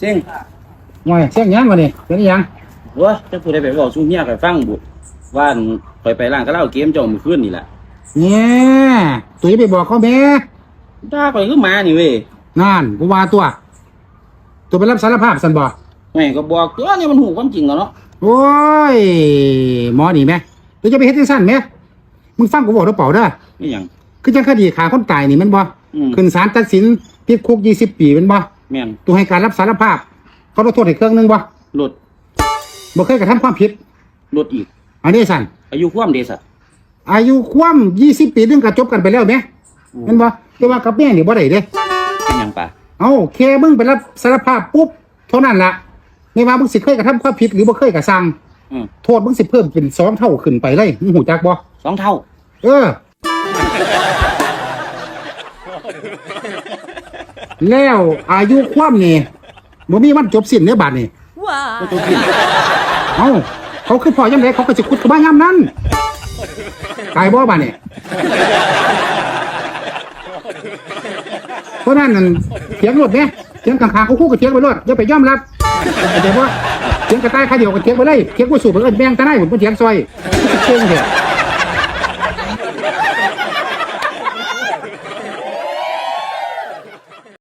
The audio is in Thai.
เซ็งง่อยเสียงหยังวะนี่เป็นอิหยังโอ้ยจะพูดได้ไปบอกสู้เมียข่อยฟังบุว่าอั่นข่อยไปร้านก็เล่าเกมเจ้ามื้อคืนนี่แหละเนี่ยตุ้ยไปบอกเขาแม่ด่าข่อยคือหมานี่เว้ยนั่นกูว่าตัว ตัวไปรับสารภาพสันบอกแม่ก็บอกตัวนี่มันหูความจริงแล้วเนาะโอ้ยหมอนี่แม่ตัวจะไปเฮ็ดจังซั่นแม่มึงฟังกูบอกหรือเปล่าเด้อนี่หยังคือจังคดีฆ่าคนตายนี่แมันบ่อืมขึ้นศาลตัดสินติดคุก20ปีแมันบ่ แม่นตัวให้การรับสารภาพ เขาลดโทษให้เครื่องหนึงบ่ลดบ่เคยกระทำความผิด ลดอีก อันนี้สั่นอายุความเดชะอายุความ20ปีนึงก็จบกันไปแล้วแหม่แม่นบ่แต่ว่ากับแม่นี่บ่ได้เด้ เป็นหยังป่ะเอาเคมึงไปรับสารภาพปุ๊บเท่านั้นละไม่ว่ามึงสิเคยกระทำความผิดหรือบ่เคยกระซังอืมโทษมึงสิเพิ่มเป็นสองเท่าขึ้นไปเลยมึงหูจักบ่สองเท่า เออ แล้วอายุความนี่บ่มีวันจบสิ้นเด้อบาดนี่ก็ตัวขึ้นเอ้าเขาคือพอยามใดเขาก็สิขุดเข้ามายามนั้นตายบ่บาดนี่เพราะนั้นนั่นเถียงรถแหมเถียงข้างๆเขาคู่กับเถียงไปรถอย่าไปยอมรับเข้าใจบ่เถียงกระต่ายขาเดียวก็เถียงไปเลยเถียงกูสูบไปเอิ้นแบ่งตะไนหุ่นบ่เถียงซอยเก่งแท้